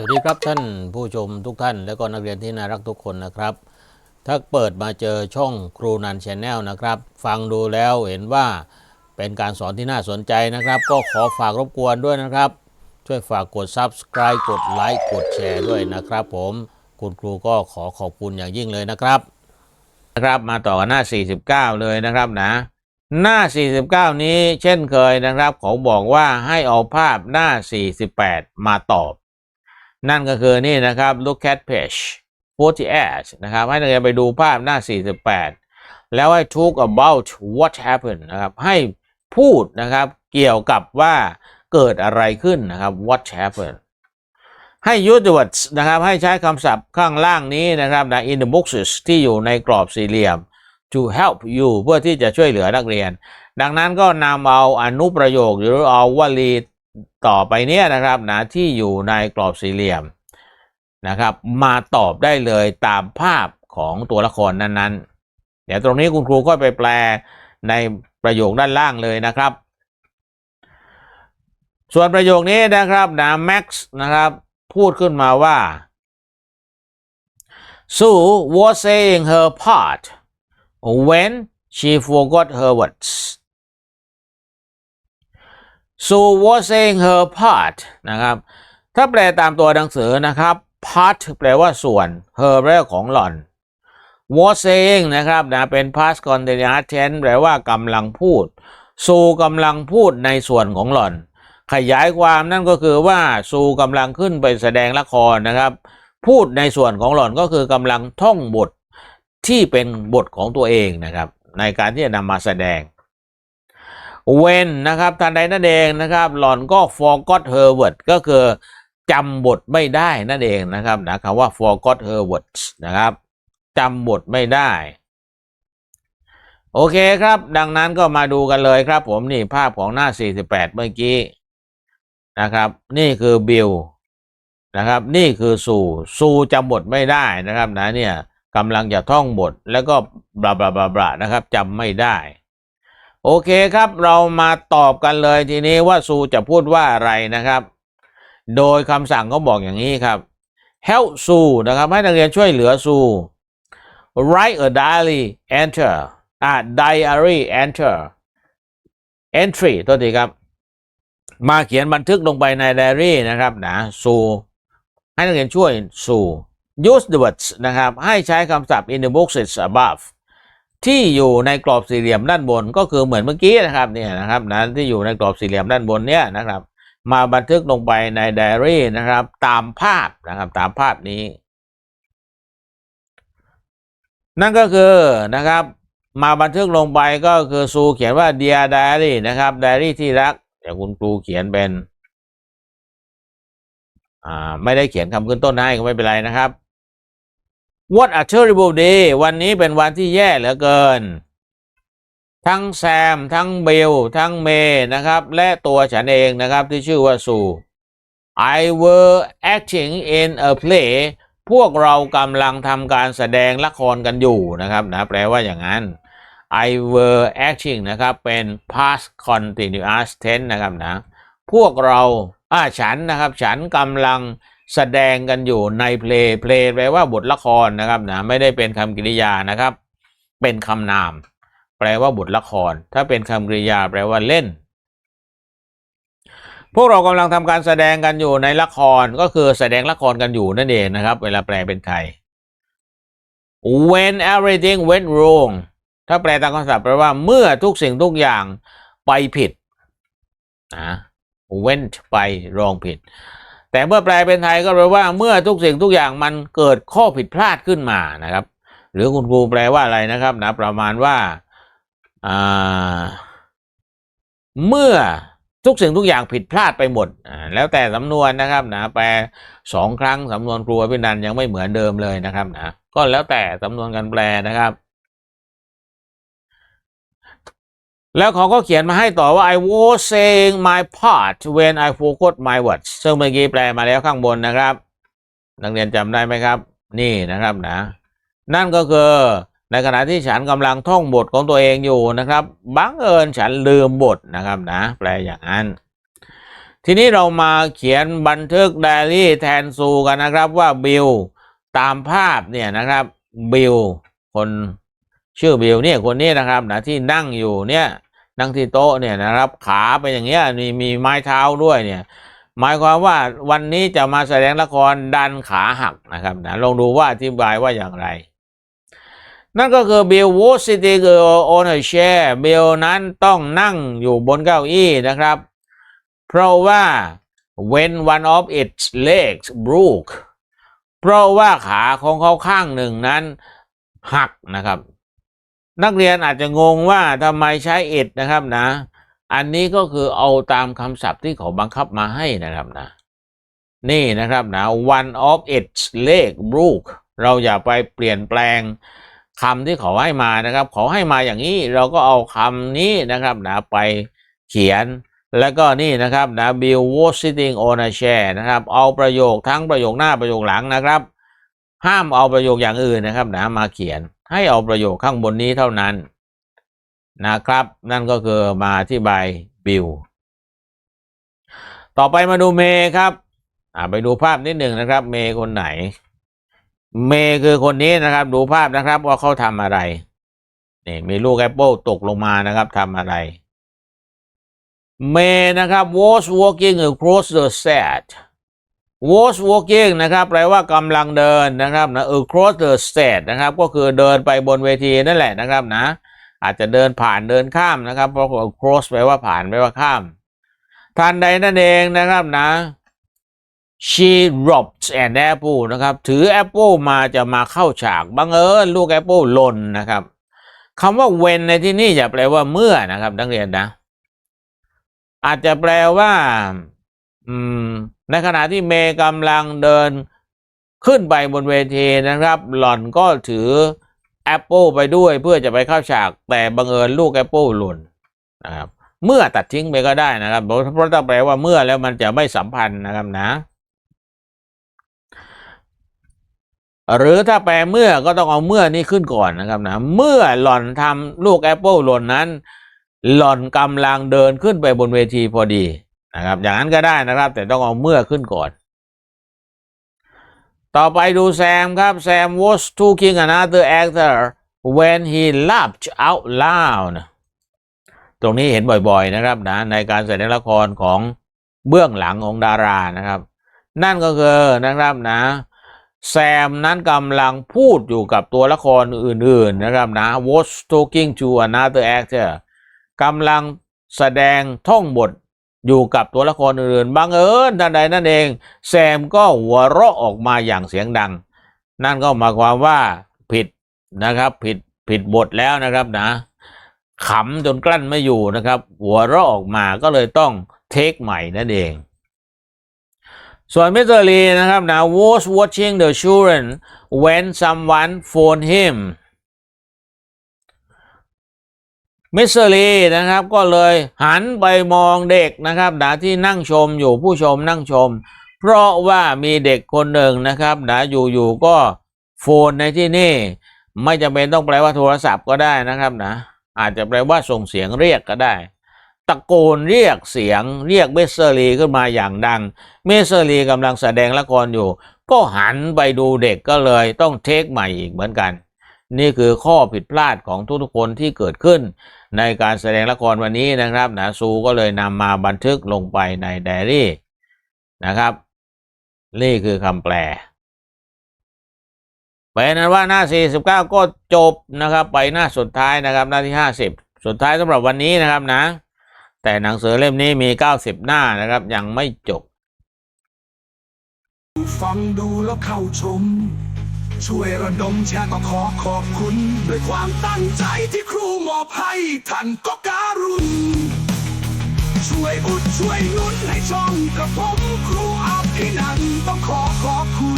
สวัสดีครับท่านผู้ชมทุกท่าน และก็นักเรียนที่น่ารักทุกคนนะครับ ถ้าเปิดมาเจอช่องครูนันชแนลนะครับ ฟังดูแล้วเห็นว่าเป็นการสอนที่น่าสนใจนะครับ ก็ขอฝากรบกวนด้วยนะครับ ช่วยฝากกด Subscribe กดไลค์กดแชร์ด้วยนะครับ ผมคุณครูก็ขอขอบคุณอย่างยิ่งเลยนะครับนะครับมาต่อหน้า 49 เลยนะครับนะ หน้า 49 นี้เช่นเคยนะครับเขาบอกว่าให้เอาภาพหน้า 48 มาตอบ นั่นก็คือนี่นะครับ look at page 48นะครับ ให้นักเรียนไปดูภาพหน้า 48 แล้วให้ talk about what happened นะครับ ให้พูดนะครับ เกี่ยวกับว่าเกิดอะไรขึ้นนะครับ what happened ให้ use the words นะครับ ให้ใช้คำศัพท์ข้างล่างนี้นะครับนะ in the boxes ที่อยู่ในกรอบสี่เหลี่ยม to help you เพื่อที่จะช่วยเหลือนักเรียน ดังนั้นก็นำเอาอนุประโยคหรือเอาวลี ต่อไปเนี้ยนะครับนะที่อยู่ในกรอบสี่เหลี่ยมนะครับ มาตอบได้เลยตามภาพของตัวละครนั้นๆ เดี๋ยวตรงนี้คุณครูก็ไปแปลในประโยคด้านล่างเลยนะครับ ส่วนประโยคนี้นะครับนะแม็กซ์นะครับพูดขึ้นมาว่า Sue was saying her part when she forgot her words Sue was saying her part นะครับ ถ้าแปลตามตัวหนังสือนะครับ part แปลว่าส่วน her แปลว่าของหล่อน was saying นะครับนะเป็น past continuous tense แปลว่ากำลังพูด Sue กำลังพูดในส่วนของหล่อน ขยายความนั่นก็คือว่าซูกำลังขึ้นไปแสดงละครนะครับ พูดในส่วนของหล่อนก็คือกำลังท่องบทที่เป็นบทของตัวเองนะครับ ในการที่จะนำมาแสดง when นะครับทันใดนั่นเองนะครับหล่อนก็ forgot her word ก็คือจำบทไม่ได้นั่นเองนะครับนะคำว่า forgot her words นะครับจำบทไม่ได้ โอเคครับ ดังนั้นก็มาดูกันเลยครับ ผมนี่ภาพของหน้า 48 เมื่อกี้นะครับ นี่คือบิลนะครับ นี่คือซูซูจำบทไม่ได้นะครับนะเนี่ยกำลังจะท่องบทแล้วก็บลาบลาบลานะครับจำไม่ได้ โอเคครับเรามาตอบกันเลยทีนี้ว่าซูจะพูดว่าอะไรนะครับ โดยคำสั่งก็บอกอย่างนี้ครับ help ซูนะครับให้นักเรียนช่วยเหลือซู write a diary enter อ่า diary enter entry ตัวทีครับ มาเขียนบันทึกลงไปในไดอารี่นะครับนะซูให้นักเรียนช่วยซู use the words นะครับ ให้ใช้คำศัพท์ in the boxes above ที่อยู่ในกรอบสี่เหลี่ยมด้านบนก็คือเหมือนเมื่อกี้นะครับเนี่ยนะครับนะที่อยู่ในกรอบสี่เหลี่ยมด้านบนเนี่ยนะครับ มาบันทึกลงไปในไดอารี่นะครับ ตามภาพนะครับตามภาพนี้ นั่นก็คือนะครับ มาบันทึกลงไปก็คือซูเขียนว่า dear diary นะครับ diary ที่รักเดี๋ยวคุณครูเขียนเป็น อ่าไม่ได้เขียนคำขึ้นต้นให้ก็ไม่เป็นไรนะครับ What a terrible day วันนี้เป็นวันที่แย่เหลือเกิน ทั้งแซม ทั้งเบล ทั้งเมย์นะครับ และตัวฉันเองนะครับที่ชื่อว่าซู I were acting in a play พวกเรากำลังทำการแสดงละครกันอยู่นะครับนะแปลว่าอย่างนั้น I were acting นะครับ เป็น past continuous tense นะครับนะ พวกเราอ่าฉันนะครับ ฉันกำลัง แสดงกันอยู่ในเพลงเพลงแปลว่าบทละครนะครับนะไม่ได้เป็นคำกริยานะครับ เป็นคำนาม แปลว่าบทละคร ถ้าเป็นคำกริยาแปลว่าเล่น พวกเรากำลังทำการแสดงกันอยู่ในละครก็คือแสดงละครกันอยู่นั่นเองนะครับ เวลาแปลเป็นไทย when everything went wrong ถ้าแปลตามคำศัพท์แปลว่าเมื่อทุกสิ่งทุกอย่างไปผิดนะ went ไป wrong ผิด แต่เมื่อแปลเป็นไทยก็แปลว่าเมื่อทุกสิ่งทุกอย่างมันเกิดข้อผิดพลาดขึ้นมานะครับ หรือคุณครูแปลว่าอะไรนะครับนะประมาณว่าเมื่อทุกสิ่งทุกอย่างผิดพลาดไปหมด แล้วแต่สำนวนนะครับนะแปลสองครั้งสำนวนครูอภินันยังไม่เหมือนเดิมเลยนะครับนะก็แล้วแต่สำนวนการแปลนะครับ แล้วเขาก็เขียนมาให้ต่อว่า I was saying my part when I forgot my words ซึ่งเมื่อกี้แปลมาแล้วข้างบนนะครับ นักเรียนจำได้ไหมครับ นี่นะครับนะ นั่นก็คือในขณะที่ฉันกำลังท่องบทของตัวเองอยู่นะครับ บังเอิญฉันลืมบทนะครับนะ แปลอย่างนั้น ทีนี้เรามาเขียนบันทึกไดอารี่แทนซูกันนะครับว่าบิลตามภาพเนี่ยนะครับบิลคน ชื่อบิลเนี่ยคนนี้นะครับนะที่นั่งอยู่เนี่ยนั่งที่โต๊ะเนี่ยนะครับขาเป็นอย่างเงี้ยมีมีไม้เท้าด้วยเนี่ยหมายความว่าวันนี้จะมาแสดงละครดันขาหักนะครับนะลองดูว่าอธิบายว่าอย่างไร นั่นก็คือบิลวูดซิตี้คือโอเนอร์แชร์บิลนั้นต้องนั่งอยู่บนเก้าอี้นะครับ เพราะว่า when one of its legs broke เพราะว่าขาของเขาข้างหนึ่งนั้นหักนะครับ นักเรียนอาจจะงงว่าทำไมใช้ it นะครับนะ อันนี้ก็คือเอาตามคำศัพท์ที่เขาบังคับมาให้นะครับนะ นี่นะครับนะ one of its leg broke เราอย่าไปเปลี่ยนแปลงคำที่เขาให้มานะครับ เขาให้มาอย่างนี้เราก็เอาคำนี้นะครับนะไปเขียนแล้วก็นี่นะครับนะ Bill was sitting on a chair นะครับ เอาประโยคทั้งประโยคหน้าประโยคหลังนะครับ ห้ามเอาประโยคอย่างอื่นนะครับนะมาเขียนให้เอาประโยคข้างบนนี้เท่านั้นนะครับ นั่นก็คือมาอธิบายบิลต่อไปมาดูเมย์ครับไปดูภาพนิดหนึ่งนะครับ เมย์คนไหน เมย์คือคนนี้นะครับ ดูภาพนะครับว่าเขาทำอะไรนี่มีลูกแอปเปิลตกลงมานะครับทำอะไร เมย์นะครับ was walking across the set was walking นะครับแปลว่ากำลังเดินนะครับนะ across the stage นะครับ ก็คือเดินไปบนเวทีนั่นแหละนะครับนะ อาจจะเดินผ่านเดินข้ามนะครับ เพราะ cross แปลว่าผ่านแปลว่าข้ามทันใดนั่นเองนะครับนะ she dropped an apple นะครับ ถือแอปเปิลมาจะมาเข้าฉากบังเอิญลูกแอปเปิลหล่นนะครับคำว่า when ในที่นี่จะแปลว่าเมื่อนะครับนักเรียนนะ อาจจะแปลว่า อืม ในขณะที่เมย์กำลังเดินขึ้นไปบนเวทีนะครับ หล่อนก็ถือแอปเปิลไปด้วยเพื่อจะไปเข้าฉาก แต่บังเอิญลูกแอปเปิลหล่นนะครับเมื่อตัดทิ้งไปก็ได้นะครับเพราะเพราะถ้าแปลว่าเมื่อแล้วมันจะไม่สัมพันธ์นะครับนะ หรือถ้าแปลเมื่อก็ต้องเอาเมื่อนี้ขึ้นก่อนนะครับนะ เมื่อหล่อนทำลูกแอปเปิลหล่นนั้น หล่อนกำลังเดินขึ้นไปบนเวทีพอดี นะครับ อย่างนั้นก็ได้นะครับ แต่ต้องเอาเมื่อขึ้นก่อน ต่อไปดูแซมครับแซม was talking another actor when he laughed out loud ตรงนี้เห็นบ่อยๆนะครับนะในการแสดงละครของเบื้องหลังของดารานะครับ นั่นก็คือนะครับนะแซมนั้นกำลังพูดอยู่กับตัวละครอื่นๆนะครับนะ was talking to another actor กำลังแสดงท่องบท อยู่กับตัวละครอื่นๆบังเอิญทันใดนั่นเอง แซมก็หัวเราะออกมาอย่างเสียงดัง นั่นก็หมายความว่าผิดนะครับ ผิดผิดบทแล้วนะครับนะขำจนกลั้นไม่อยู่นะครับ หัวเราะออกมาก็เลยต้องเทคใหม่นั่นเอง ส่วนมิสเตอร์ลีนะครับนะ was watching the children when someone phoned him มิสเตอร์ลีนะครับก็เลยหันไปมองเด็กนะครับนะที่นั่งชมอยู่ผู้ชมนั่งชม เพราะว่ามีเด็กคนหนึ่งนะครับนะอยู่ๆก็โฟนในที่นี่ ไม่จำเป็นต้องแปลว่าโทรศัพท์ก็ได้นะครับนะอาจจะแปลว่าส่งเสียงเรียกก็ได้ ตะโกนเรียกเสียงเรียกเมสเซอรีขึ้นมาอย่างดัง เมสเซอรีกำลังแสดงละครอยู่ ก็หันไปดูเด็กก็เลยต้องเทคใหม่อีกเหมือนกัน นี่คือข้อผิดพลาดของทุกๆคนที่เกิดขึ้น ในการแสดงละครวันนี้นะครับนะซูก็เลยนำมาบันทึกลงไปในไดอารี่นะครับ นี่คือคำแปลเป็นนั้นว่าหน้า 49 ก็จบนะครับ ไปหน้าสุดท้ายนะครับ หน้าที่ 50 สุดท้ายสำหรับวันนี้นะครับนะ แต่หนังสือเล่มนี้มี 90 หน้านะครับ ยังไม่จบ ฟังดูแล้วเข้าชม ช่วยระดมแชร์ก็ขอขอบคุณ ด้วยความตั้งใจที่ครูมอบให้ท่านก็การุณ ช่วยอุดช่วยนุนให้ช่องกระผมครูอาภินันต้องขอขอบคุณ